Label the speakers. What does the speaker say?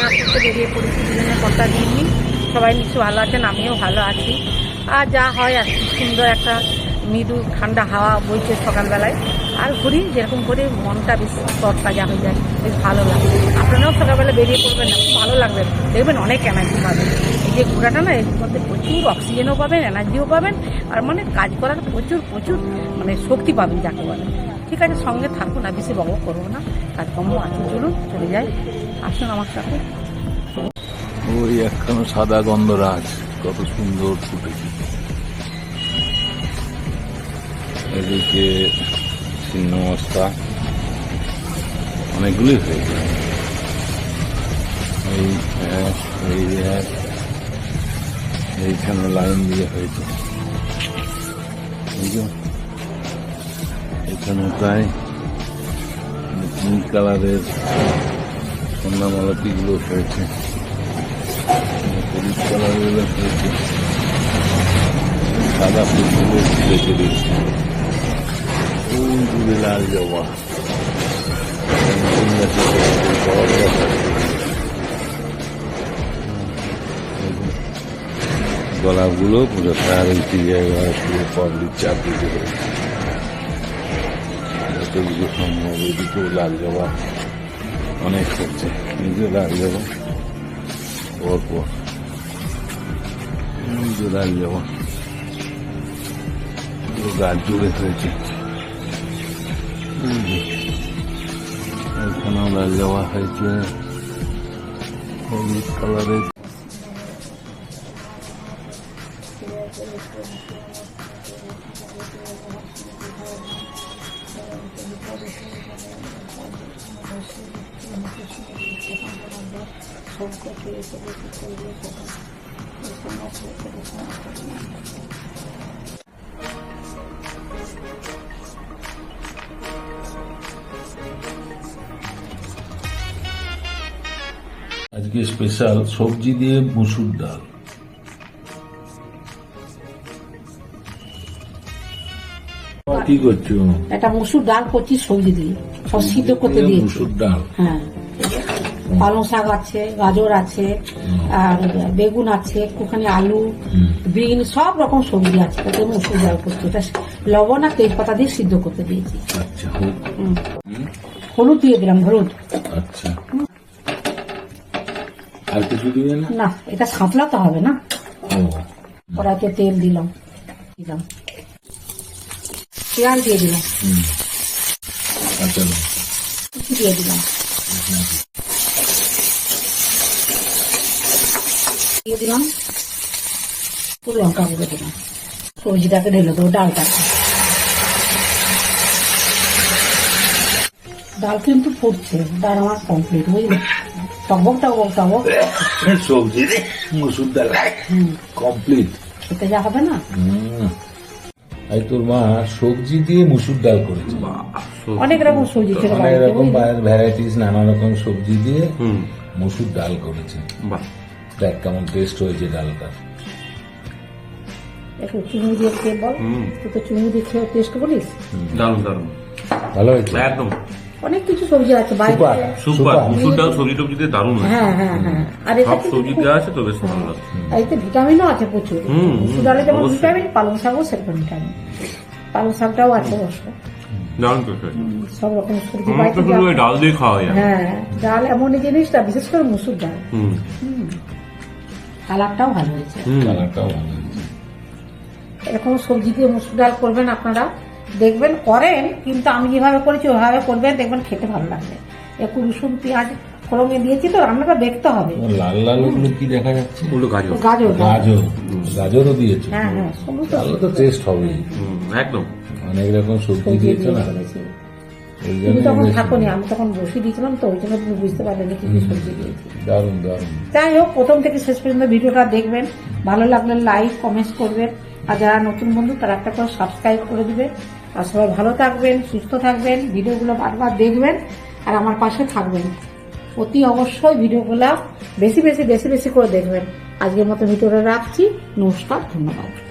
Speaker 1: রান্না করতে বেরিয়ে পড়েছি, দুজনে কথা দিয়ে নিই। সবাই নিশ্চয় ভালো আছেন, আমিও ভালো আছি। আর যা হয় আর সুন্দর একটা মৃদু ঠান্ডা হাওয়া বইছে সকালবেলায়। আর ঘুরি, যেরকম করে মনটা বেশ তরতাজা হয়ে যায় বেশ ভালো লাগে। আপনারাও সকালবেলা বেরিয়ে পড়বেন না ভালো লাগবে। দেখবেন অনেক এনার্জি পাবেন। এই যে ঘোরাটা না, এর মধ্যে প্রচুর অক্সিজেনও পাবেন এনার্জিও পাবেন, আর মানে কাজ করার প্রচুর প্রচুর মানে শক্তি পাবেন, যাকে বলে। ঠিক আছে, সঙ্গে থাকুন, আর বেশি বক করব না, কাজকর্ম আছে, চলুন, চলে যাই। আসুন আমার সাথে।
Speaker 2: ওই একখানা সাদা গন্ধ গন্ধরাজ, কত সুন্দর ফুটেছে। এদিকে ছিন্ন মস্তা অনেকগুলি হয়েছে। এই এক, এই এইখানে লাইন দিয়ে হয়েছে। এখানে প্রায় পিঙ্ক কালারের কন্যামালতিগুলো হয়েছে। হলুদ কালারের হয়েছে। সাদা ফুলগুলো লাল জবা। গোলাপগুলো পুরো তার একটি জায়গায় পুরো পাবলিক চারদিকে। রয়েছে যতগুলো সম্ভব এদিকেও লাল জবা। অনেক হচ্ছে নিজে লাল জবা পর পর। নিজে গাছ জুড়ে হয়েছে। এখানেও লাল জবা হয়েছে। কালারের। আজকে স্পেশাল সবজি দিয়ে মুসুর ডাল। কি করছ?
Speaker 1: একটা মসুর ডাল করছি সবজি দিয়ে। সিদ্ধ করতে দিয়েছি। হ্যাঁ। পালং শাক আছে গাজর আছে আর বেগুন আছে একটুখানি আলু বিন সব রকম সবজি আছে। তাতে মসুর ডাল করছি। ওটা লবণ আর তেজপাতা দিয়ে সিদ্ধ করতে দিয়েছি।
Speaker 2: আচ্ছা।
Speaker 1: হলুদ দিয়ে দিলাম হলুদ।
Speaker 2: আচ্ছা। আর কিছু দিবে না?
Speaker 1: না এটা সাঁতলাতে হবে না। কড়াইতে তেল দিলাম দিলাম। পেঁয়াজ দিয়ে দিলাম।
Speaker 2: হুম
Speaker 1: দিয়ে দিলাম। দিয়ে দিলাম। পুরো লঙ্কা গুঁড়ো দিলাম। সবজিটাকে ঢেলে দেবো ডালটাকে। ডাল কিন্তু ফুটছে ডাল আমার কমপ্লিট বুঝলি? টকবক টকবক টকবক।
Speaker 2: সবজি দিয়ে মুসুর ডাল। কমপ্লিট
Speaker 1: খেতে যা হবে না?
Speaker 2: এই তোর মা সবজি দিয়ে মুসুর ডাল করেছে।
Speaker 1: অনেক রকম সবজি ছিল
Speaker 2: অনেক রকম? ভ্যারাইটিস নানা রকম সবজি দিয়ে
Speaker 3: হুম।
Speaker 2: মুসুর ডাল করেছে। দেখ কেমন টেস্ট হয়েছে ডালটা।
Speaker 1: একটু চুমু দিয়ে খেয়ে বল। তুই তো চুমু দিয়ে খেয়ে টেস্ট করিস?
Speaker 3: দারুণ দারুণ।
Speaker 2: ভালো হয়েছে?
Speaker 3: একদম।
Speaker 1: অনেক কিছু সবজি আছে বাড়িতে।
Speaker 2: সুপার।
Speaker 3: সুপার। মুসুর ডাল সবজি টবজি দিয়ে হয়েছে।
Speaker 1: হ্যাঁ হ্যাঁ হ্যাঁ। আর
Speaker 3: সব সবজি দেওয়া আছে তো বেশ ভালো
Speaker 1: আর এতে ভিটামিনও আছে প্রচুর। মুসুর ডালে যেমন ভিটামিন পালং শাকও সেরকম ভিটামিন পালং শাকটাও আছে অবশ্য।
Speaker 3: দারুণ
Speaker 1: সব রকম সবজি বাড়িতে
Speaker 3: শুধু ডাল দিয়ে খাওয়া যায়।
Speaker 1: হ্যাঁ ডাল এমনই জিনিসটা বিশেষ করে মুসুর ডাল।
Speaker 3: হুম।
Speaker 1: কালারটাও ভালো হয়েছে।
Speaker 2: কালারটাও ভালো হয়েছে।
Speaker 1: এরকম সবজি দিয়ে মুসুর ডাল করবেন আপনারা দেখবেন করেন কিন্তু আমি যেভাবে করেছি ওইভাবে করবেন দেখবেন খেতে ভালো লাগবে। একটু রসুন পেঁয়াজ ফোড়নে দিয়েছি তো রান্নাটা দেখতে হবে।
Speaker 2: লাল লাল ওগুলো কি দেখা যাচ্ছে?
Speaker 3: ওগুলো গাজর।
Speaker 1: গাজর
Speaker 2: গাজর। গাজরও দিয়েছে।
Speaker 1: হ্যাঁ হ্যাঁ সমস্ত
Speaker 2: তো টেস্ট
Speaker 3: হুম একদম।
Speaker 2: অনেক রকম সবজি দিয়েছে
Speaker 1: দিয়ে
Speaker 2: না?
Speaker 1: তুমি তখন। থাকোনি আমি তখন বসে দিয়েছিলাম তো ওই জন্য তুমি বুঝতে পারলে না কি কি সবজি দিয়েছি
Speaker 2: দারুণ দারুণ।
Speaker 1: যাই হোক প্রথম থেকে শেষ পর্যন্ত ভিডিওটা দেখবেন। ভালো লাগলে লাইক কমেন্ট করবেন। আর যারা নতুন বন্ধু তারা একটা করে সাবস্ক্রাইব করে দিবেন আর সবাই ভালো থাকবেন সুস্থ থাকবেন ভিডিওগুলো বারবার দেখবেন আর আমার পাশে থাকবেন। অতি অবশ্যই ভিডিওগুলো বেশি বেশি বেশি বেশি করে দেখবেন। আজকের মতো ভিডিওটা রাখছি। নমস্কার ধন্যবাদ।